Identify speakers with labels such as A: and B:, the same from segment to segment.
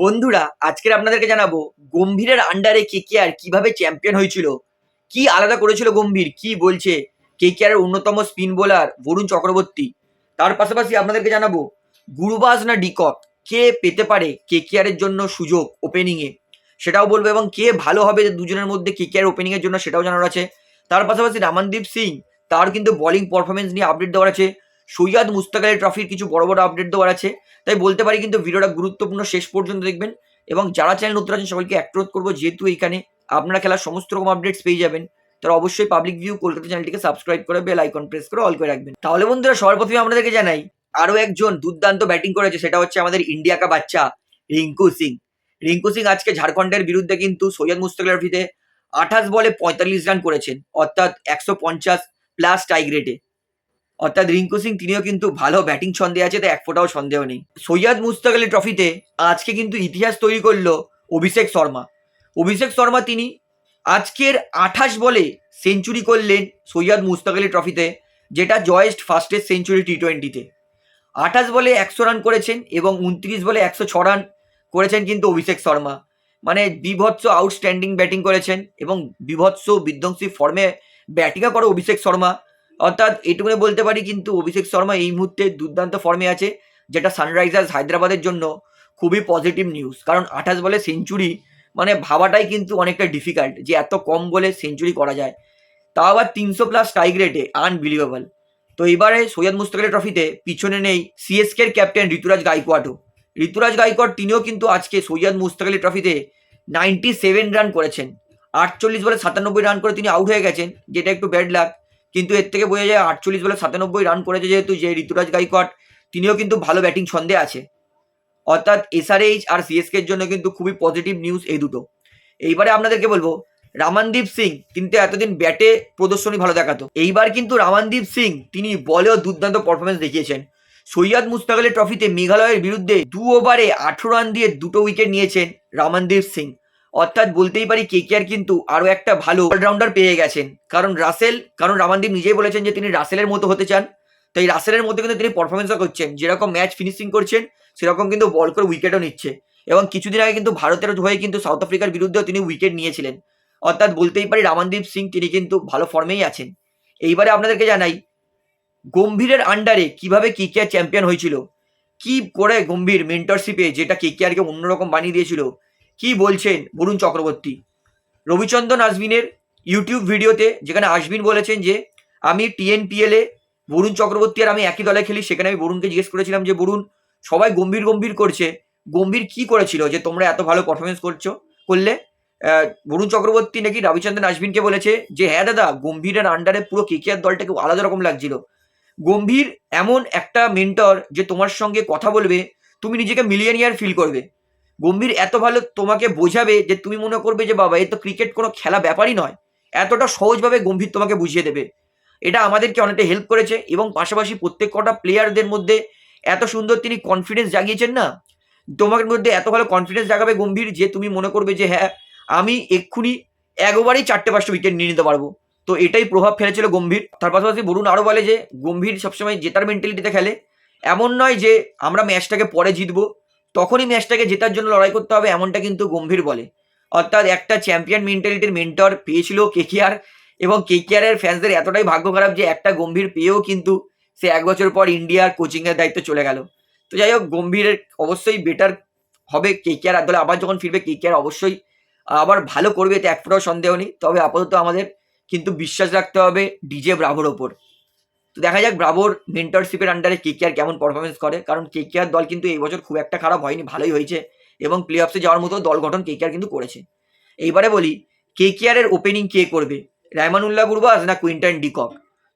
A: বন্ধুরা, আজকের আপনাদেরকে জানাব, গম্ভীরের আন্ডারে কে কে আর কীভাবে চ্যাম্পিয়ন হয়েছিল? কি আলাদা করেছিল গম্ভীর? কি বলছে? কে কে আর অন্যতম স্পিন বোলার বরুণ চক্রবর্তী। তার পাশাপাশি আপনাদেরকে জানাব গুরুবাজ না ডিকক? কে পেতে পারে কে কে এর জন্য সুযোগ ওপেনিংয়ে সেটাও বলব এবং কে ভালো হবে দুজনের মধ্যে কে কে আর ওপেনিংয়ের জন্য সেটাও জানার আছে। তার পাশাপাশি রামানদীপ সিং, তার কিন্তু বোলিং পারফরমেন্স নিয়ে আপডেট দেওয়ার আছে। সৈয়দ মুস্তাক আলী ট্রফির কিছু বড় বড় আপডেট দেওয়ার আছে। তাই বলতে পারি কিন্তু ভিডিওটা গুরুত্বপূর্ণ, শেষ পর্যন্ত দেখবেন। এবং যারা চ্যানেল নতুন আছেন, সবাইকে অ্যাক্রোধ করব, যেহেতু এখানে আপনারা খেলার সমস্ত রকম আপডেটস পেয়ে যাবেন, তারা অবশ্যই পাবলিক ভিউ কলকাতা চ্যানেলটিকে সাবস্ক্রাইব করে বেল আইকন প্রেস করে অল করে রাখবেন। তাহলে বন্ধুরা, সবার প্রথমে আপনাদেরকে জানাই আরও একজন দুর্দান্ত ব্যাটিং করেছে, সেটা হচ্ছে আমাদের ইন্ডিয়া কা বাচ্চা রিঙ্কু সিং। রিঙ্কু সিং আজকে ঝাড়খণ্ডের বিরুদ্ধে কিন্তু সৈয়দ মুস্তাক ট্রফিতে আঠাশ বলে পঁয়তাল্লিশ রান করেছেন, অর্থাৎ একশো পঞ্চাশ প্লাস টাইগ রেটে অর্থাৎ রিঙ্কু সিং, তিনিও কিন্তু ভালো ব্যাটিং ছন্দে আছে, তাই এক ফোটাও সন্দেহ নেই। সৈয়দ মুস্তাক আলী ট্রফিতে আজকে কিন্তু ইতিহাস তৈরি করল অভিষেক শর্মা। অভিষেক শর্মা তিনি আজকের আঠাশ বলে সেঞ্চুরি করলেন সৈয়দ মুস্তাক আলী ট্রফিতে, যেটা জয়েস্ট ফার্স্টেস্ট সেঞ্চুরি টি টোয়েন্টিতে আঠাশ বলে একশো রান করেছেন এবং উনত্রিশ বলে একশো ছ রান করেছেন কিন্তু অভিষেক শর্মা। মানে বিভৎস আউটস্ট্যান্ডিং ব্যাটিং করেছেন এবং বিভৎস বিধ্বংসী ফর্মে ব্যাটিংও করে অভিষেক শর্মা। অর্থাৎ এটুকুনি বলতে পারি কিন্তু অভিষেক শর্মা এই মুহূর্তে দুর্দান্ত ফর্মে আছে, যেটা সানরাইজার্স হায়দ্রাবাদের জন্য খুবই পজিটিভ নিউজ কারণ আঠাশ বলে সেঞ্চুরি মানে ভাবাটাই কিন্তু অনেকটা ডিফিকাল্ট যে এত কম বলে সেঞ্চুরি করা যায়। তাও আবার তিনশো প্লাস স্ট্রাইক রেটে আনবিলিভেবল তো এবারে সৈয়দ মুস্তাক আলী ট্রফিতে পিছনে নেই সিএসকের ক্যাপ্টেন ঋতুরাজ গাইকোয়াডও ঋতুরাজ গাইকোয়াড তিনিও কিন্তু আজকে সৈয়দ মুস্তাক আলী ট্রফিতে নাইনটি সেভেন রান করেছেন। আটচল্লিশ বলে সাতানব্বই রান করে তিনি আউট হয়ে গেছেন, যেটা একটু ব্যাড লাক কিন্তু এর থেকে বোঝা যায় আটচল্লিশ বলে সাতানব্বই রান করেছে যেহেতু যে ঋতুরাজ গাইকোয়াড, তিনিও কিন্তু ভালো ব্যাটিং ছন্দে আছে। অর্থাৎ এসআরএইচ আর সিএসকের জন্য কিন্তু খুবই পজিটিভ নিউজ এই দুটো। এইবারে আপনাদেরকে বলব, রামানদীপ সিং কিন্তু এতদিন ব্যাটে প্রদর্শনী ভালো দেখাতো। এইবার কিন্তু রামানদীপ সিং, তিনি বলেও দুর্দান্ত পারফরমেন্স দেখিয়েছেন। সৈয়দ মুস্তাক ট্রফিতে মেঘালয়ের বিরুদ্ধে দু ওভারে আঠেরো রান দিয়ে দুটো উইকেট নিয়েছেন রামানদীপ সিং। অর্থাৎ বলতেই পারি কেকেআর কিন্তু আরও একটা ভালো অলরাউন্ডার পেয়ে গেছেন। কারণ রাসেল, কারণ রামানদীপ নিজেই বলেছেন যে তিনি রাসেলের মতো হতে চান। তাই রাসেলের মধ্যে কিন্তু তিনি পারফরমেন্সও করছেন। যেরকম ম্যাচ ফিনিশিং করছেন, সেরকম কিন্তু বল করে উইকেটও নিচ্ছে। এবং কিছুদিন আগে কিন্তু ভারতের হয়ে কিন্তু সাউথ আফ্রিকার বিরুদ্ধেও তিনি উইকেট নিয়েছিলেন। অর্থাৎ বলতেই পারি রামানদীপ সিং, তিনি কিন্তু ভালো ফর্মেই আছেন। এইবারে আপনাদেরকে জানাই, গম্ভীরের আন্ডারে কীভাবে কেকেআর চ্যাম্পিয়ন হয়েছিল? কি করে গম্ভীর মেন্টরশিপে যেটা কেকেআরকে অন্যরকম বানিয়ে দিয়েছিল? কি বলছেন? বরুণ চক্রবর্তী। রবিচন্দন আজমিনের ইউটিউব ভিডিওতে যেখানে আজমিন বলেছেন যে, আমি টিএনপিএলে বরুণ চক্রবর্তী আর আমি একই দলে খেলি, সেখানে আমি বরুণকে জিজ্ঞেস করেছিলাম যে, বরুণ, সবাই গম্ভীর গম্ভীর করছে। গম্ভীর কি করেছিল যে, তোমরা এত ভালো পারফরমেন্স করছ, করলে? বরুণ চক্রবর্তী নাকি রবিচন্দ্রন আজমিনকে বলেছে যে হ্যাঁ দাদা, গম্ভীরের আন্ডারে পুরো কেকেআর দলটাকে আলাদা রকম লাগছিল। গম্ভীর এমন একটা মেন্টর যে, তোমার সঙ্গে কথা বলবে, তুমি নিজেকে মিলিয়নিয়ার ফিল করবে। গম্ভীর, এত ভালো তোমাকে বোঝাবে যে তুমি মনে করবে যে, বাবা, এ তো ক্রিকেট কোনো খেলা ব্যাপারই নয়। এতটা সহজভাবে গম্ভীর তোমাকে বুঝিয়ে দেবে। এটা আমাদেরকে অনেকটা হেল্প করেছে এবং পাশাপাশি প্রত্যেক কটা প্লেয়ারদের মধ্যে এত সুন্দর তিনি কনফিডেন্স জাগিয়েছেন না? তোমার মধ্যে এত ভালো কনফিডেন্স জাগাবে গম্ভীর যে, তুমি মনে করবে যে হ্যাঁ আমি এক্ষুনি একবারেই চারটে পাঁচটা উইকেট নিয়ে নিতে পারব। তো এটাই প্রভাব ফেলেছিল গম্ভীর। তার পাশাপাশি বরুণ আরও বলে যে, গম্ভীর সবসময় জেতার মেন্টালিটিতে খেলে। এমন নয় যে, আমরা ম্যাচটাকে পরে জিতবো। তখনই ম্যাচটাকে জেতার জন্য লড়াই করতে হবে এমনটা কিন্তু গম্ভীর বলে। অর্থাৎ একটা চ্যাম্পিয়ন মেন্টালিটির মেন্টর পেয়েছিল কেকেআর এবং কেকেআরের ফ্যান্সদের এতটাই ভাগ্য খারাপ যে একটা গম্ভীর পেয়েও কিন্তু সে এক বছর পর ইন্ডিয়ার কোচিংয়ের দায়িত্ব চলে গেল। তো যাই হোক গম্ভীরের অবশ্যই বেটার হবে কেকেআর আর দলে আবার যখন ফিরবে কেকেআর অবশ্যই আবার ভালো করবে এতে এক ফোটাও সন্দেহ নেই। তবে আপাতত আমাদের কিন্তু বিশ্বাস রাখতে হবে ডিজে ব্রাভোর ওপর। তো দেখা যাক ব্রাভোর মেন্টরশিপের আন্ডারে কেকেআর কেমন পারফরমেন্স করে। কারণ কে কেকেআর দল কিন্তু এই বছর খুব একটা খারাপ হয়নি, ভালোই হয়েছে। এবং প্লে অফসে যাওয়ার মতো দল গঠন কে কেকেআর কিন্তু করেছে। এইবারে বলি কে কেকেআরের ওপেনিং কে করবে? রায়মানুল্লাহ গুরবাজ না কুইন্টন ডিকক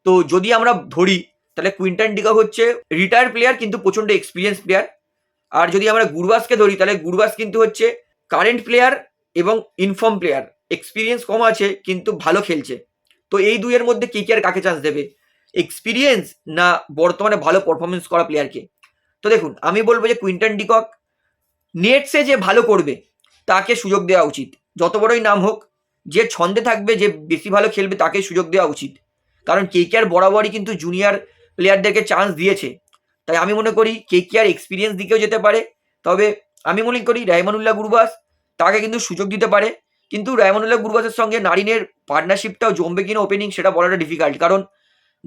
A: তো যদি আমরা ধরি, তাহলে কুইন্টন ডিকক হচ্ছে রিটায়ার প্লেয়ার কিন্তু প্রচণ্ড এক্সপিরিয়েন্স প্লেয়ার আর যদি আমরা গুরবাজকে ধরি, তাহলে গুরবাজ কিন্তু হচ্ছে কারেন্ট প্লেয়ার এবং ইনফর্ম প্লেয়ার এক্সপিরিয়েন্স কম আছে, কিন্তু ভালো খেলছে। তো এই দুইয়ের মধ্যে কে কে আর কাকে চান্স দেবে? এক্সপিরিয়েন্স না বর্তমানে ভালো পারফরমেন্স করা প্লেয়ারকে তো দেখুন, আমি বলব যে কুইন্টন ডিকক নেটসে যে ভালো করবে, তাকে সুযোগ দেওয়া উচিত। যত বড়ই নাম হোক, যে ছন্দে থাকবে, যে বেশি ভালো খেলবে, তাকে সুযোগ দেওয়া উচিত। কারণ কে কে আর বরাবরই কিন্তু জুনিয়র প্লেয়ারদেরকে চান্স দিয়েছে। তাই আমি মনে করি কে কে আর এক্সপিরিয়েন্স দিকেও যেতে পারে। তবে আমি মনে করি রায়মানুল্লাহ গুরুবাস তাকে কিন্তু সুযোগ দিতে পারে। কিন্তু রায়মানুল্লাহ গুরুবাসের সঙ্গে নারিনের পার্টনারশিপটাও জমবে কিনা ওপেনিং সেটা বলাটা ডিফিকাল্ট কারণ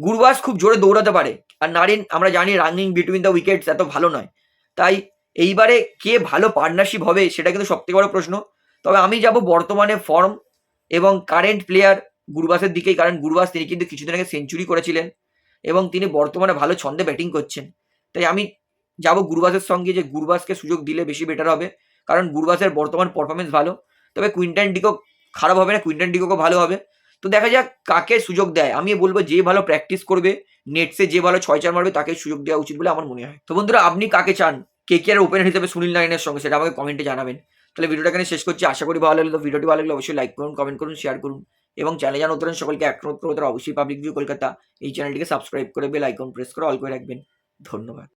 A: গুরবাস খুব জোরে দৌড়াতে পারে। আর নারিন, আমরা জানি রানিং বিটুইন দ্য উইকেটস এত ভালো নয়। তাই এইবারে কে ভালো পার্টনারশিপ হবে সেটা কিন্তু সবথেকে বড় প্রশ্ন। তবে আমি যাব বর্তমানে ফর্ম এবং কারেন্ট প্লেয়ার গুরবাসের দিকেই। কারণ গুরবাস তিনি কিন্তু কিছুদিন আগে সেঞ্চুরি করেছিলেন এবং তিনি বর্তমানে ভালো ছন্দে ব্যাটিং করছেন। তাই আমি যাব গুরবাসের সঙ্গে যে গুরবাসকে সুযোগ দিলে বেশি বেটার হবে। কারণ গুরবাসের বর্তমান পারফরমেন্স ভালো। তবে কুইন্টান ডিকো খারাপ হবে না কুইন্টান ডিকোকে ভালো হবে। তো দেখা যাক কাকে সুযোগ দেয়। আমি বলব যে ভালো প্র্যাকটিস করবে নেটসে যে ভালো ছয় চার মারবে তাকে সুযোগ দেওয়া উচিত বলে আমার মনে হয়। তো বন্ধুরা, আপনি কাকে চান? কে কে আর ওপেনার হিসেবে সুনীল নারায়ণের সঙ্গে সেটা আমাকে কমেন্টে জানাবেন। তাহলে ভিডিওটা এখানে শেষ করছি। আশা করি ভালো লাগল। তো ভিডিওটি ভালো লাগলে অবশ্যই লাইক করুন কমেন্ট করুন শেয়ার করুন। এবং চ্যানেল জানা উত্তরণ সকলকে একমাত্র অবশ্যই পাবলিক ভিউ কলকাতা। এই চ্যানেলটিকে সাবস্ক্রাইব করে বেল আইকন প্রেস করে অল করে রাখবেন। ধন্যবাদ।